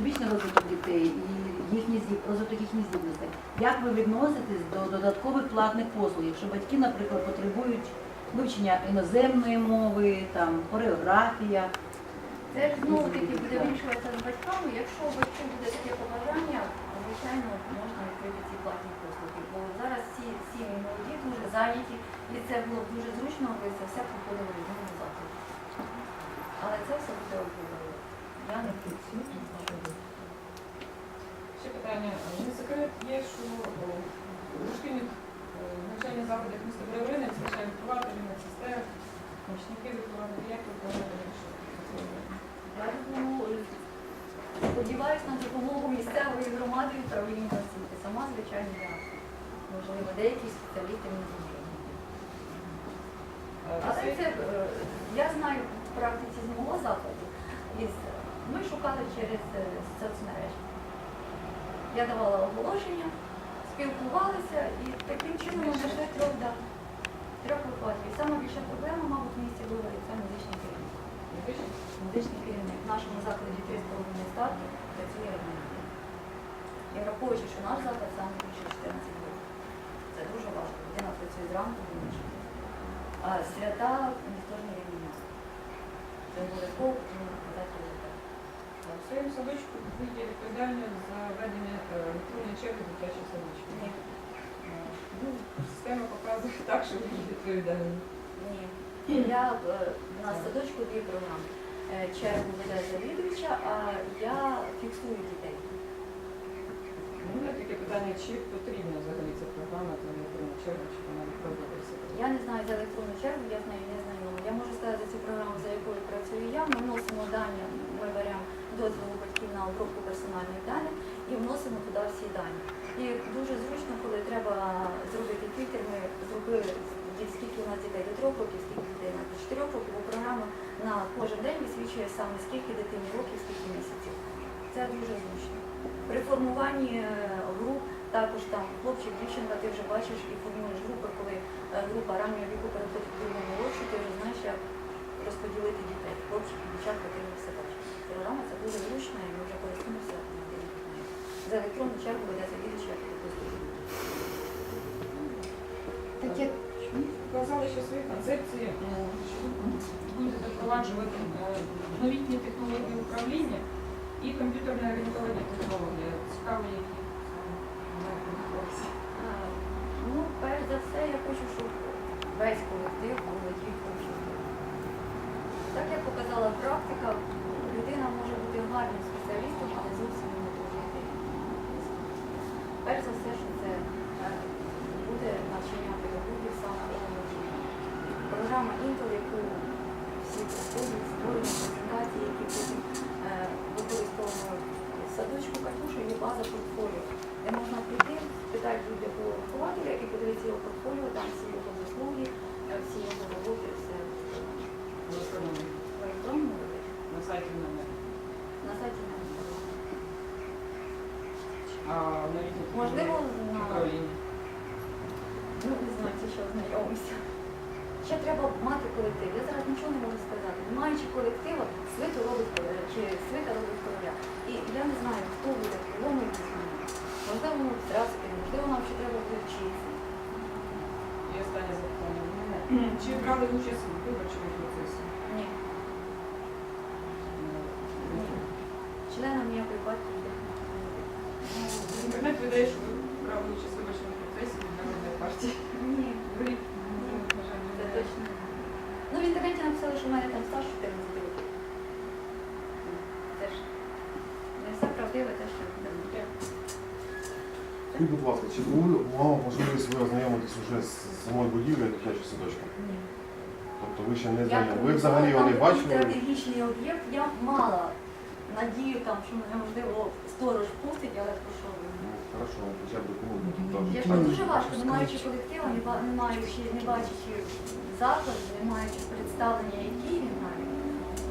всебічний розвиток дітей і їхні здіб- розвиток їхніх здібностей. Як ви відноситесь до додаткових платних послуг, якщо батьки, наприклад, потребують вивчення іноземної мови, там хореографія? Це ж знову таки буде вирішуватися з батьками. Якщо у батьків буде таке побажання, звичайно, можна відкрити ці платні послуги. Бо зараз всі сім'ї молоді дуже зайняті, і це було б дуже зручно, аби це все проходило в одному закладі. Але це все буде обговорено. Не працюю. Ще питання. Не секрет є, що о, у дошкільних е, навчальних закладах міста Броварини, звичайно, вихователі, медсестер, помічники вихователів, як ви плануєте вирішити? Я думаю, сподіваюся на допомогу місцевої громади управління освіти. Сама, звичайно, я. Можливо, деякі спеціалісти не зможуть. Е, Але це е, я знаю в практиці з мого закладу. Із, ми шукали через е, соцмережі. Я давала оголошення, спілкувалися і таким чином ми знайшли трьох, да, трьох вихователів. Саме більша проблема, мабуть, в місті Броварі це медичний керівник. Медичний? Керівник. В нашому закладі 3,5 ставки працює один. І враховуючи, що наш заклад саме більше 14 років. Це дуже важко. Людина працює зранку до ночі. А свята ніхто ж не відміняє. Це обов'язково потрібно показати результат. А В своєму садочку ви є відповідальні за ведення е, електронної черги дитячих садочків. Ні. Е, Ну, система показує так, що ви є відповідальні. Ні. Я е, в садочку дві програми. Чергу веде завідувача, а я фіксую дітей. У мене таке питання, чи потрібна взагалі ця програма та електронна черга, чи вона відпробувалася? Я не знаю за електронну чергу, я знаю, не знаю. Я можу сказати за цю програму, за якою працюю я. Ми вносимо дані, ми беремо дозвіл у батьків на обробку персональних даних і вносимо туди всі дані. І дуже зручно, коли треба зробити фільтр, ми зробили скільки у нас дітей до трьох років, скільки дітей на до чотирьох років, бо програма на кожен день висвічує саме скільки дитині років, скільки місяців. Це дуже зручно. При формуванні е, груп також там хлопчик, дівчинка, ти вже бачиш і формуєш групи, коли е, група раннього віку переходить до молодшу, ти вже знаєш, як розподілити дітей. Хлопчики, дівчатка, ти все бачиш. Програма це дуже зручно і ми вже користуємося. За електронну чергу веде завідувача, як Таке Вказали, що свої концепції е, будете запроваджувати е, новітні технології управління і комп'ютерне орієнтовані технології. Цікаво, які. А, Ну, перш за все, я хочу, щоб весь колектив володів комп'ютером. Так як показала практика, людина може бути гарним спеціалістом, але зовсім не володіти. Перш за все, що це е, буде навчання педагогів саме володіння. Програма Intel, яку всі проходять, створені презентації, які потім е, використовуємо в садочку Катюша, є база портфоліо де можна прийти, спитати будь-якого вихователя і подивитися його портфоліо, там всі його заслуги, е, всі його роботи, все В електронному в електронному вигляді. на сайті номер. на сайті не А новітні Можливо, на ну не знаю, це ще ознайомимося. Ще треба мати колектив. Я зараз нічого не можу сказати. Не маючи колектива, свиту робить короля, чи свита робить короля. І я не знаю, хто буде крилом і знаю. Можливо, ми здрасти, можливо, нам ще треба вчитися. І останнє запитання. Чи брали участь у виборчому процесі? Ні, ні. Членом ніякої партії. Ну, Інтернет видає, що ви у виборчому процесі від народної партії. Ні, Ви, ні, на жаль, не це точно. Ну, в інтернеті написали, що в мене там стаж 14 років. Це ж не все правдиве, те, що там. Скажіть, будь ласка, чи були мала можливість ви ознайомитись вже з самою будівлею дитячого садочка? Ні. Тобто ви ще не знайомі. Ви взагалі його не бачили? Стратегічний об'єкт, я мала надію, там, що мене можливо сторож пустить, але пройшов. Хорошо, хоча б ну, Я так. ж дуже важко, не маючи колективу, не, ба- не маючи, не бачачи закладу, не маючи представлення, який він має,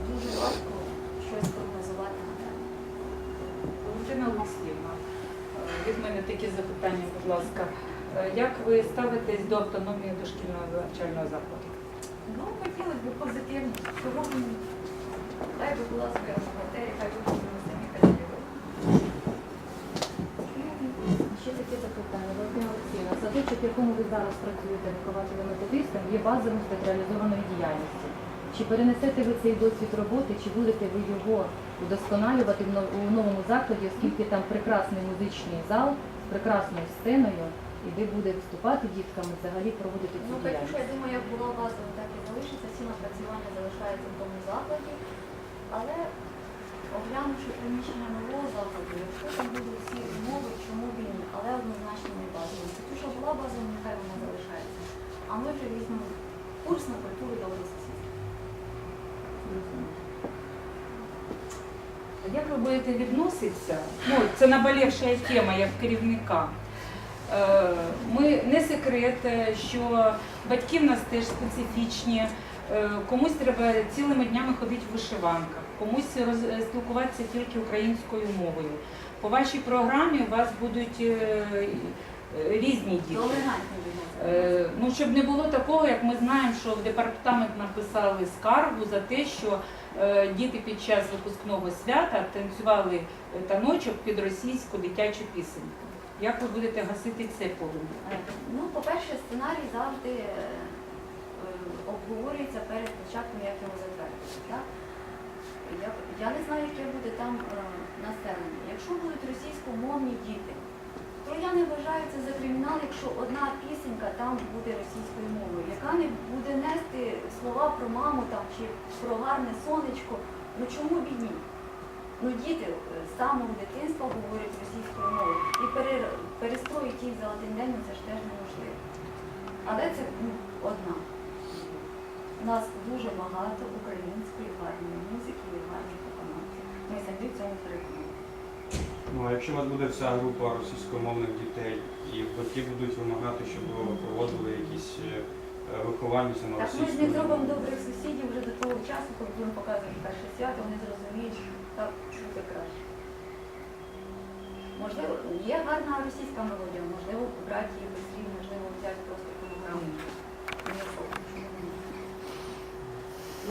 дуже важко щось прогнозувати на день. Валентина Олексіївна, е, від мене такі запитання, будь ласка. Е, Як ви ставитесь до автономії дошкільного навчального закладу? Ну, хотілося б позитивно. Сьогодні дай би була своя бухгалтерія, хай би самі перевірили. Зараз працюєте вихователем методистом, є базовим спеціалізованої діяльності. Чи перенесете ви цей досвід роботи, чи будете ви його удосконалювати у новому закладі, оскільки там прекрасний музичний зал з прекрасною сценою, і де буде виступати дітками, взагалі проводити цю Ну, діяльність? я думаю, як була базова, так і залишиться. Всі напрацювання залишаються в тому закладі. Але оглянувши приміщення нового закладу, якщо там будуть всі умови, чому б і ні, але однозначно не базові. Катюша була базова, нехай вона залишається. А ми вже візьмемо курс на культуру доброго сусідства. Як ви будете відноситися? Ну, це наболівша тема як керівника. Е, Ми не секрет, е, що батьки в нас теж специфічні. Е, Комусь треба цілими днями ходити в вишиванках, комусь спілкуватися тільки українською мовою. По вашій програмі у вас будуть різні діти. Ну, щоб не було такого, як ми знаємо, що в департамент написали скаргу за те, що діти під час випускного свята танцювали е, таночок під російську дитячу пісеньку. Як ви будете гасити це полум'я? Е, Ну, по-перше, сценарій завжди е, е, обговорюється перед початком, як його затвердити. Я, не знаю, яке буде там е, населення. Якщо будуть російськомовні діти, то я не вважаю це за кримінал, якщо одна пісенька там буде російською мовою, яка не слова про маму там, чи про гарне сонечко. Ну чому б і ні? Ну діти е, з самого дитинства говорять російською мовою. І пере- перестроїти їх за один день ну, це ж теж неможливо. Але це ну, одна. У нас дуже багато української гарної музики і гарних виконавців. Ми самі в цьому переконані. Ну, а якщо у вас буде вся група російськомовних дітей і батьки будуть вимагати, щоб проводили якісь е, виховання на Так ми ж не зробимо добрих сусідів вже до того часу, коли будемо показувати перше свято, вони зрозуміють, що так чути краще. Можливо, є гарна російська мелодія, можливо, брати її без слів, можливо, взяти просто ні?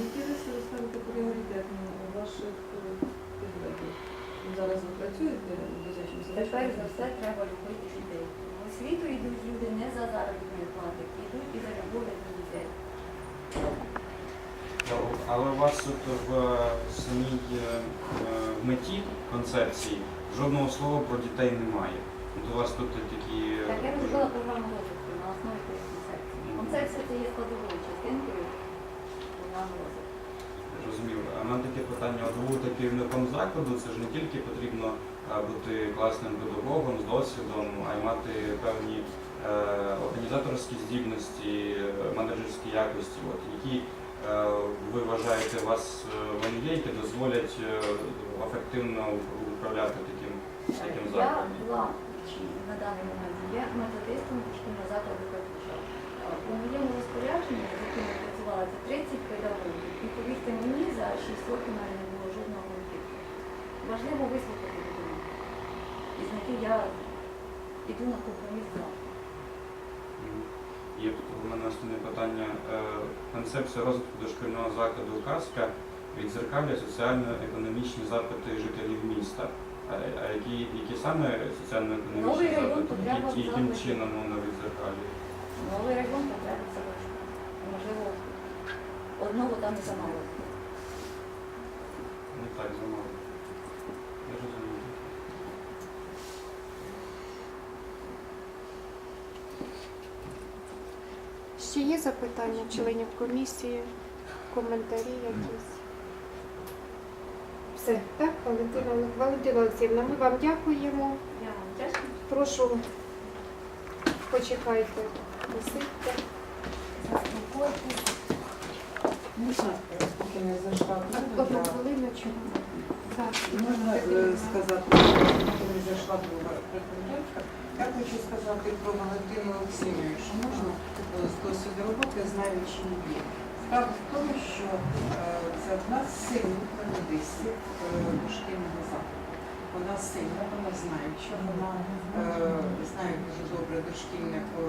Які риси ви ставите пріоритетно у ваших е, підлеглих? Зараз ви працюєте у дитячому Тепер за все треба любити дітей. В освіту йдуть люди не за заробітні плати, йдуть і за любов до дітей. Але у вас тут в самій е, е, меті концепції жодного слова про дітей немає. От у вас тут такі е, Так я розробила програму розвитку на основі цієї концепції. Концепція це є складовою частинкою програми розвитку. Розумів. А в мене таке питання, от будете керівником закладу, це ж не тільки потрібно е, бути класним педагогом з досвідом, а й мати певні е, організаторські здібності, менеджерські якості, от, які е, ви вважаєте, у вас вони є, які дозволять е, ефективно управляти таким, таким Я була чи на даний момент є методистом шкільного закладу Катюша. У моєму розпорядженні, з яким я працювала, це 30 педагогів. І повірте мені, за 6 років в мене не було жодного конфлікту. Важливо вислухати. І знайти я іду на компроміс з Є у мене наступне питання. Е, Концепція розвитку дошкільного закладу «Казка» відзеркалює соціально-економічні запити жителів міста. А, які, які саме соціально-економічні запити? Які- Яким чином воно відзеркалює? Новий район потреби садочку. Можливо, одного там і замало. Не так замало. Я розумію. Ще є запитання членів комісії, коментарі якісь? Все, так, Валентина, Валентина Олексіївна, ми вам дякуємо. Я вам вдячна. Прошу, почекайте, посидьте. Заспокойтесь. Поки не зайшла Одну хвилиночку. Можна е, сказати, коли зайшла друга претендентка, я хочу сказати про Валентину Олексійовну, що можна е, з досвіду роботи знаю, що не є. Справа в тому, що е, це одна з сильних методистів дошкільного закладу. Вона сильна, вона знає, що вона е, знає дуже добре дошкільне, е,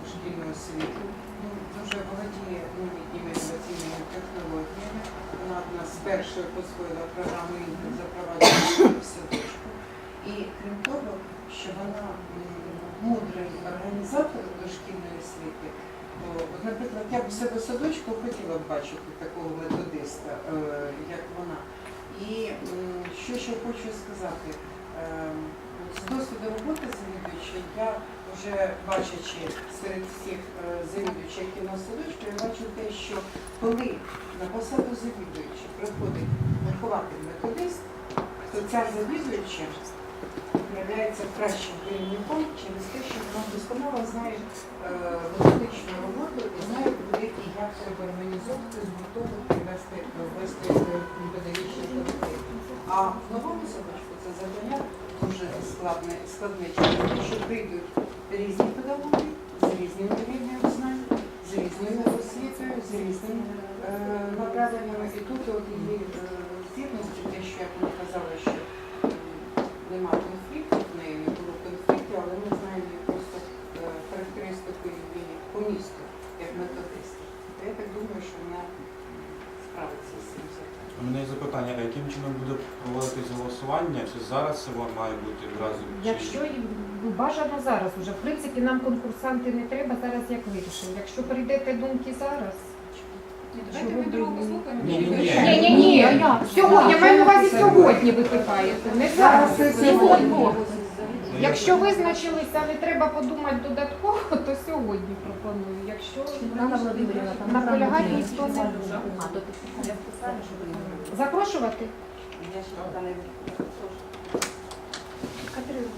дошкільну освіту. Ну, дуже володіє новітніми інноваційними технологіями. Вона одна з перших освоїла програму запровадження в садочку. І крім того, що вона мудрий організатор дошкільної освіти, наприклад, я б у себе садочку хотіла б бачити такого методиста, е, як вона. І що ще хочу сказати, Ем, з досвіду роботи завідувача, я вже бачачи серед всіх е, завідувачів, які в садочку, я бачу те, що коли на посаду завідувача приходить вихователь методист, то ця завідувача являється кращим керівником через те, що вона досконало знає е, методичну роботу і знає, куди і як треба організовувати, згуртовувати, вести, е, колектив. А в новому садочку це завдання дуже складне, складне через що прийдуть різні педагоги з різними рівнями знань, з різною освітою, з різними е, направленнями. І тут от її е, здібності, те, що я вам казала, що нема конфлікту, в неї не було конфлікту, але ми знаємо її просто е, характеристику її по місту, як методист. Я так думаю, що вона справиться з цим завданням. У мене є запитання, а яким чином буде проводитись голосування? Чи зараз це має бути одразу? Чи... Якщо бажано зараз уже. В принципі, нам конкурсанти не треба зараз як вирішили. Якщо прийдете думки зараз. Давайте ми другу послухаємо. Ні, ні, ні. Ні, ні, ні. Сьогодні, я маю на увазі сьогодні ви питаєте. Не зараз. Сьогодні. Якщо визначилися, не треба подумати додатково, то сьогодні пропоную. Якщо Світлана Володимирівна, там наполягати там ніхто не є. буде. А, то ти я списала, що ви Запрошувати? Я ще не Катерина.